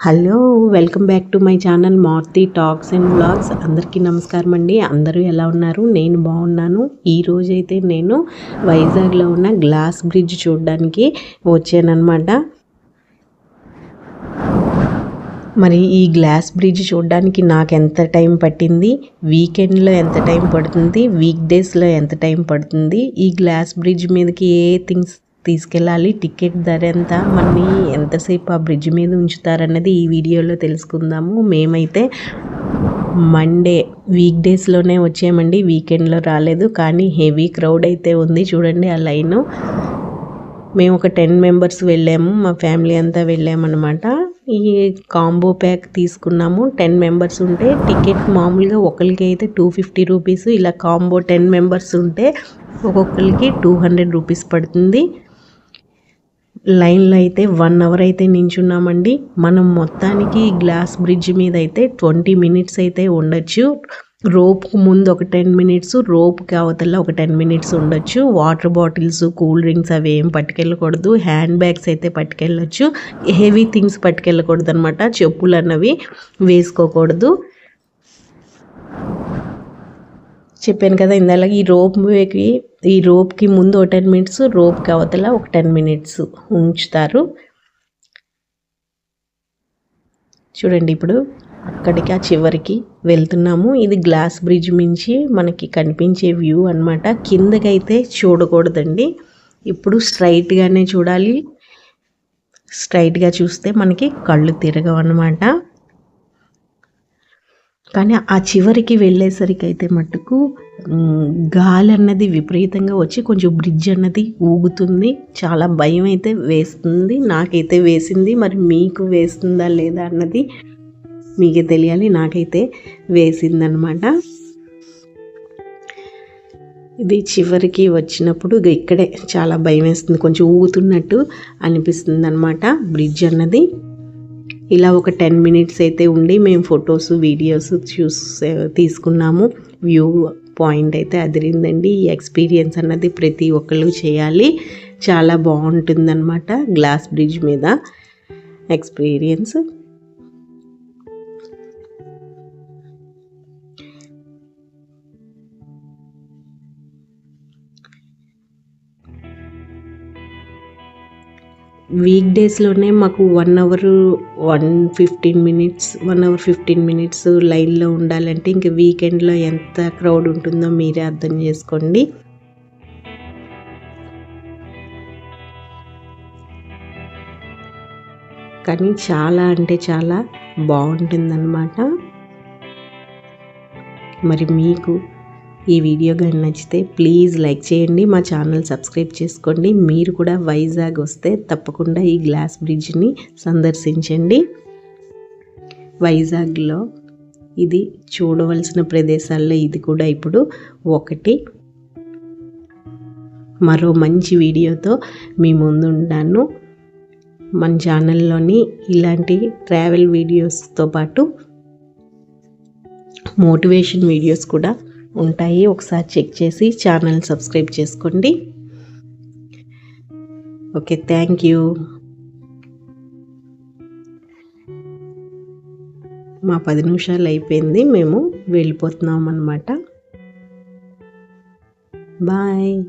Hello welcome back to my channel Marthi talks and blogs అందరికీ నమస్కారం అండి. అందరూ ఎలా ఉన్నారు? నేను బాగున్నాను. ఈ రోజైతే నేను వైజాగ్లో ఉన్న గ్లాస్ బ్రిడ్జ్ చూడడానికి వచ్చానమాట మరి ఈ గ్లాస్ బ్రిడ్జ్ చూడడానికి నాకు ఎంత టైం పట్టింది? వీకెండ్లో ఎంత టైం పడుతుంది? వీక్ డేస్లో ఎంత టైం పడుతుంది? ఈ గ్లాస్ బ్రిడ్జ్ మీదకి ఏ థింగ్స్ తీసుకెళ్ళాలి. టికెట్ ధర ఎంత? మనీ ఎంతసేపు ఆ బ్రిడ్జ్ మీద ఉంచుతారన్నది ఈ వీడియోలో తెలుసుకుందాము. మేమైతే మండే వీక్ డేస్లోనే వచ్చామండి. వీకెండ్లో రాలేదు కానీ హెవీ క్రౌడ్ అయితే ఉంది. చూడండి ఆ లైను. మేము ఒక టెన్ మెంబర్స్ వెళ్ళాము. మా ఫ్యామిలీ అంతా వెళ్ళామన్నమాట. ఈ కాంబో ప్యాక్ తీసుకున్నాము. టెన్ మెంబర్స్ ఉంటే టికెట్ మామూలుగా ఒకరికి అయితే టూ ఫిఫ్టీ రూపీస్. ఇలా కాంబో టెన్ మెంబర్స్ ఉంటే ఒక్కొక్కరికి టూ హండ్రెడ్ రూపీస్ పడుతుంది. లైన్లో అయితే వన్ అవర్ అయితే నించున్నామండి. మనం మొత్తానికి గ్లాస్ బ్రిడ్జ్ మీద అయితే ట్వంటీ మినిట్స్ అయితే ఉండొచ్చు. రోప్కు ముందు ఒక టెన్ మినిట్స్ రోప్కి అవతల ఒక టెన్ మినిట్స్ ఉండొచ్చు. వాటర్ బాటిల్స్ కూల్ డ్రింక్స్ అవి ఏం పట్టుకెళ్ళకూడదు. హ్యాండ్ బ్యాగ్స్ అయితే పట్టుకెళ్ళొచ్చు. హెవీ థింగ్స్ పట్టుకెళ్ళకూడదు అనమాట చెప్పులు అన్నవి వేసుకోకూడదు. చెప్పాను కదా ఇందాక ఈ రోప్కి ఈ రోప్కి ముందు ఒక టెన్ మినిట్స్ రోప్కి అవతల ఒక టెన్ మినిట్స్ ఉంచుతారు. చూడండి ఇప్పుడు అక్కడికి ఆ చివరికి వెళ్తున్నాము. ఇది గ్లాస్ బ్రిడ్జ్ మించి మనకి కనిపించే వ్యూ అనమాట కిందకైతే చూడకూడదండి. ఇప్పుడు స్ట్రైట్గానే చూడాలి. స్ట్రైట్గా చూస్తే మనకి కళ్ళు తిరగవు అనమాట కానీ ఆ చివరికి వెళ్ళేసరికి అయితే మట్టుకు గాలి అన్నది విపరీతంగా వచ్చి కొంచెం బ్రిడ్జ్ అన్నది ఊగుతుంది. చాలా భయం అయితే వేస్తుంది. నాకైతే వేసింది. మరి మీకు వేస్తుందా లేదా అన్నది మీకే తెలియాలి. నాకైతే వేసిందనమాట ఇది చివరికి వచ్చినప్పుడు ఇక్కడే చాలా భయం వేస్తుంది కొంచెం ఊగుతున్నట్టు అనిపిస్తుంది అనమాట బ్రిడ్జ్ అన్నది. ఇలా ఒక టెన్ మినిట్స్ అయితే ఉండి మేము ఫొటోస్ వీడియోస్ చూసే తీసుకున్నాము. వ్యూ పాయింట్ అయితే అదిరిందండి. ఈ ఎక్స్పీరియన్స్ అన్నది ప్రతి ఒక్కళ్ళు చేయాలి. చాలా బాగుంటుందన్నమాట గ్లాస్ బ్రిడ్జ్ మీద ఎక్స్పీరియన్స్. వీక్ డేస్లోనే మాకు one hour one fifteen minutes one hour fifteen minutes లైన్లో ఉండాలంటే ఇంక వీకెండ్లో ఎంత క్రౌడ్ ఉంటుందో మీరే అర్థం చేసుకోండి. కానీ చాలా అంటే చాలా బాగుంటుందన్నమాట. మరి మీకు ఈ వీడియో కానీ నచ్చితే ప్లీజ్ లైక్ చేయండి మా ఛానల్ సబ్స్క్రైబ్ చేసుకోండి. మీరు కూడా వైజాగ్ వస్తే తప్పకుండా ఈ గ్లాస్ బ్రిడ్జ్ని సందర్శించండి. వైజాగ్లో ఇది చూడవలసిన ప్రదేశాల్లో ఇది కూడా ఇప్పుడు ఒకటి. మరో మంచి వీడియోతో మీ ముందు ఉంటాను. మన ఛానల్లోని ఇలాంటి ట్రావెల్ వీడియోస్తో పాటు మోటివేషన్ వీడియోస్ కూడా ఉంటాయి. ఒకసారి చెక్ చేసి ఛానల్ సబ్స్క్రైబ్ చేసుకోండి. Okay thank you. మా పది నిమిషాలు అయిపోయింది. మేము వెళ్ళిపోతున్నాం అన్నమాట. బాయ్.